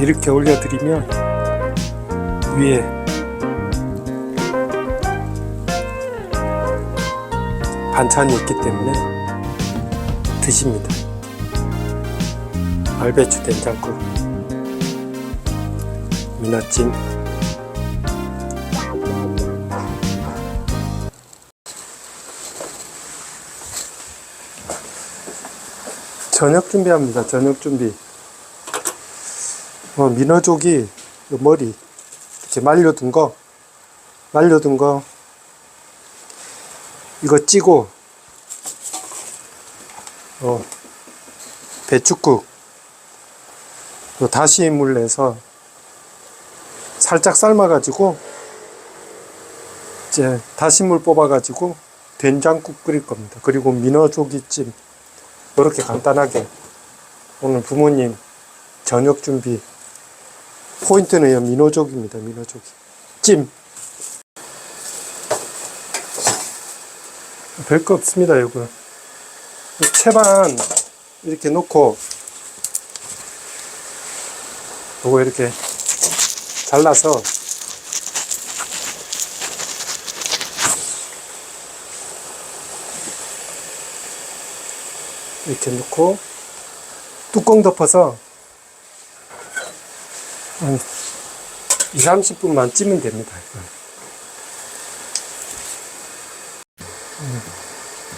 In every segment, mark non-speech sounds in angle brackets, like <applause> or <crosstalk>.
이렇게 올려드리면 위에 반찬이 있기 때문에 드십니다. 알배추 된장국, 미나찜, 저녁 준비합니다. 저녁 준비. 어, 요 머리 이렇게 말려둔 거 말려둔 거 이거 찌고 어, 배추국 요 다시 물 내서 살짝 삶아가지고 이제 다시 물 뽑아가지고 된장국 끓일 겁니다. 그리고 민어조기찜 이렇게 간단하게 오늘 부모님 저녁 준비 포인트는 요 민어족입니다. 민어족이 찜 별거 없습니다. 이거 채반 이렇게 놓고 요거 이렇게 잘라서 이렇게 넣고 뚜껑 덮어서 한 2, 30분만 찌면 됩니다. 음,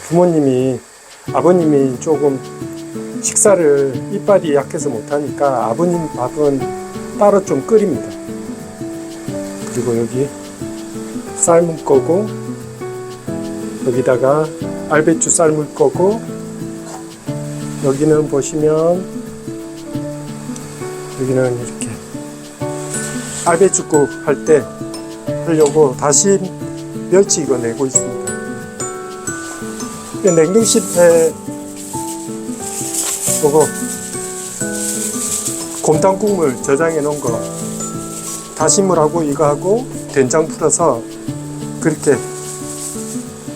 부모님이 아버님이 조금 식사를 이빨이 약해서 못하니까 아버님 밥은 따로 좀 끓입니다. 그리고 여기 삶을 거고 여기다가 알배추 삶을 거고 여기는 보시면 여기는 이렇게 알배추국 할때 하려고 다시 멸치 이거 내고 있습니다. 이 냉동실에 보고 곰탕 국물 저장해 놓은 거 다시물하고 이거 하고 된장 풀어서 그렇게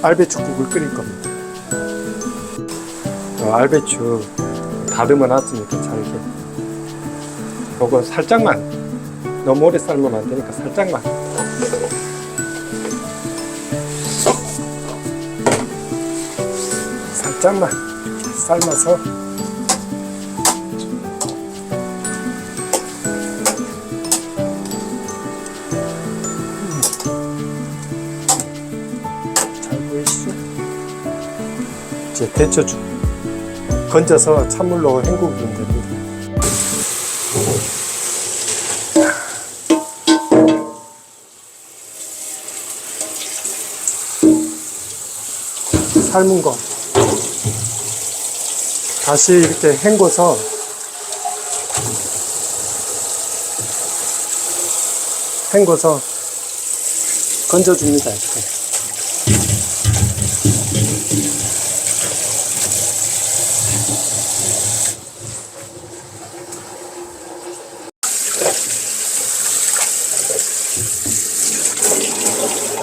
알배추국을 끓일 겁니다. 어, 알배추 다듬어 놨으니까 잘게. 요거 살짝만 너무 오래 삶으면 안 되니까 살짝만. 살짝만 삶아서 잘 보이시죠? 이제 데쳐주 건져서 찬물로 헹구면 됩니다. 삶은 거 다시 이렇게 헹궈서 헹궈서 건져줍니다 이렇게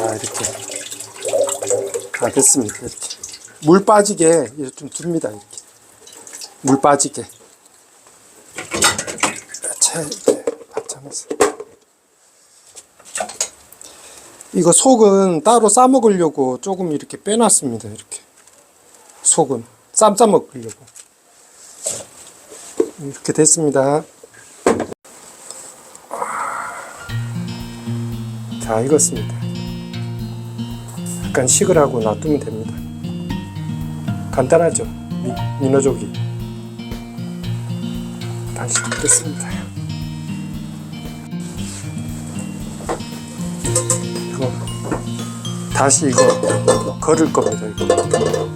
자 이렇게 다 됐습니다. 이렇게. 물 빠지게 이렇게 좀 둡니다 이렇게. 물 빠지게. 채 받쳐서. 이거 속은 따로 싸 먹으려고 조금 이렇게 빼놨습니다 이렇게. 속은. 쌈 싸 먹으려고. 이렇게 됐습니다. 자 익었습니다 약간 식으라고 놔두면 됩니다. 간단하죠? 미, 민어조기. 다시 뜯겠습니다. 이거 다시 이거 걸을 겁니다 이거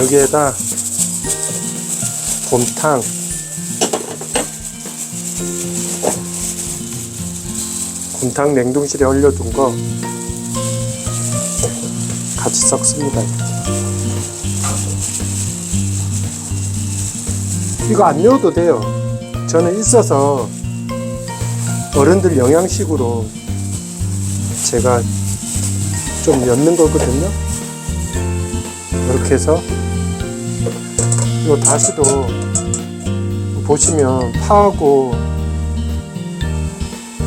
여기에다 곰탕 곰탕 냉동실에 얼려둔 거 같이 섞습니다. 이거 안 넣어도 돼요. 저는 있어서 어른들 영양식으로 제가 좀 넣는 거거든요. 이렇게 해서 이 다시도 보시면 파하고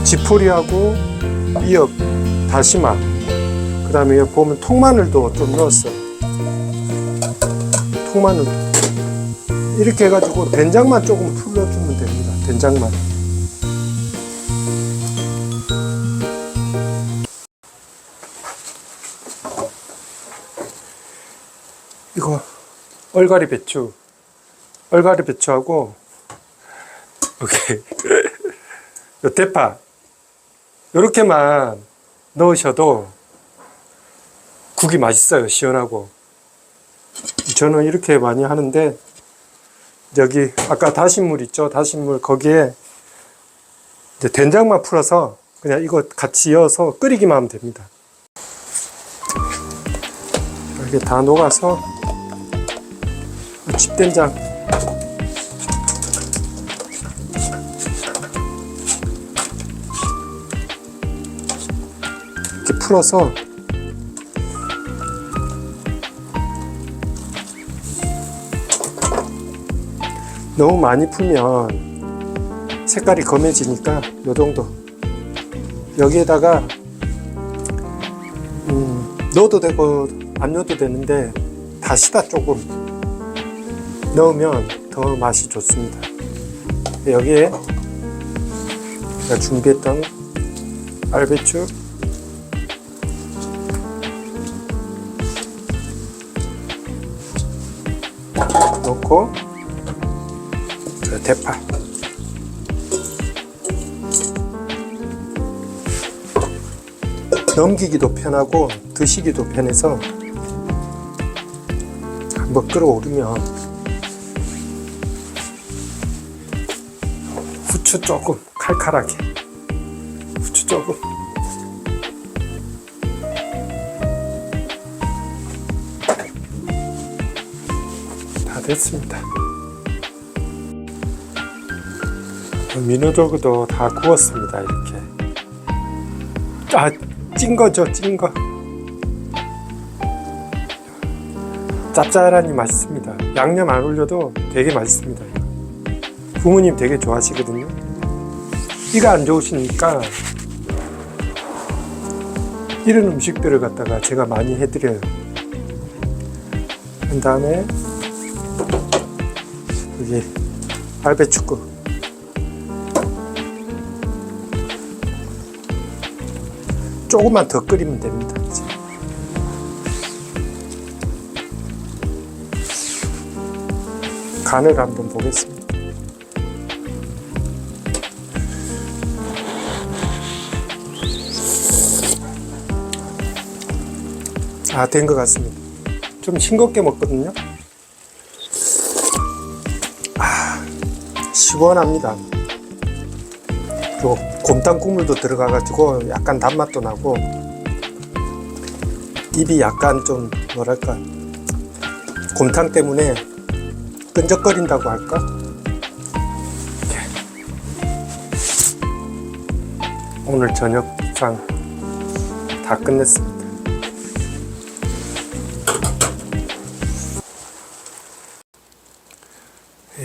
지푸리하고 미역, 다시마 그 다음에 보면 통마늘도 좀 넣었어요. 통마늘도 이렇게 해가지고 된장만 조금 풀어주면 됩니다. 된장만. 얼갈이 배추, 얼갈이 배추하고 오케이 <laughs> 요 대파 이렇게만 넣으셔도 국이 맛있어요. 시원하고 저는 이렇게 많이 하는데 여기 아까 다신물 있죠? 다신물 거기에 이제 된장만 풀어서 그냥 이거 같이 이어서 끓이기만 하면 됩니다. 이렇게 다 녹아서 집된장. 이렇게 풀어서 너무 많이 풀면 색깔이 검해지니까 요 정도. 여기에다가 음, 넣어도 되고 안 넣어도 되는데 다시다 조금 넣으면 더 맛이 좋습니다. 여기에 제가 준비했던 알배추 넣고 저 대파. 넘기기도 편하고 드시기도 편해서 한번 끓어오르면 후추 조금 칼칼하게 후추 조금 다 됐습니다. 민우도그도 다 구웠습니다. 이렇게. 아, 찐 거죠, 찐 거. 짭짤하니 맛있습니다. 양념 안 올려도 되게 맛있습니다. 부모님 되게 좋아하시거든요. 이가 안 좋으시니까 이런 음식들을 갖다가 제가 많이 해드려요. 그 다음에 여기 알배추국 조금만 더 끓이면 됩니다. 간을 한번 보겠습니다. 아, 된것 같습니다. 좀 싱겁게 먹거든요. 아, 시원합니다. 그리고 곰탕 국물도 들어가가지고 약간 단맛도 나고 입이 약간 좀 뭐랄까 곰탕 때문에 끈적거린다고 할까? 오늘 저녁상 다 끝냈습니다.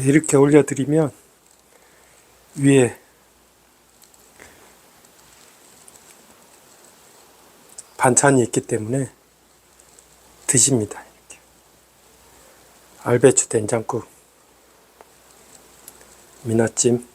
이렇게 올려드리면 위에 반찬이 있기 때문에 드십니다. 이렇게. 알배추 된장국, 미나찜,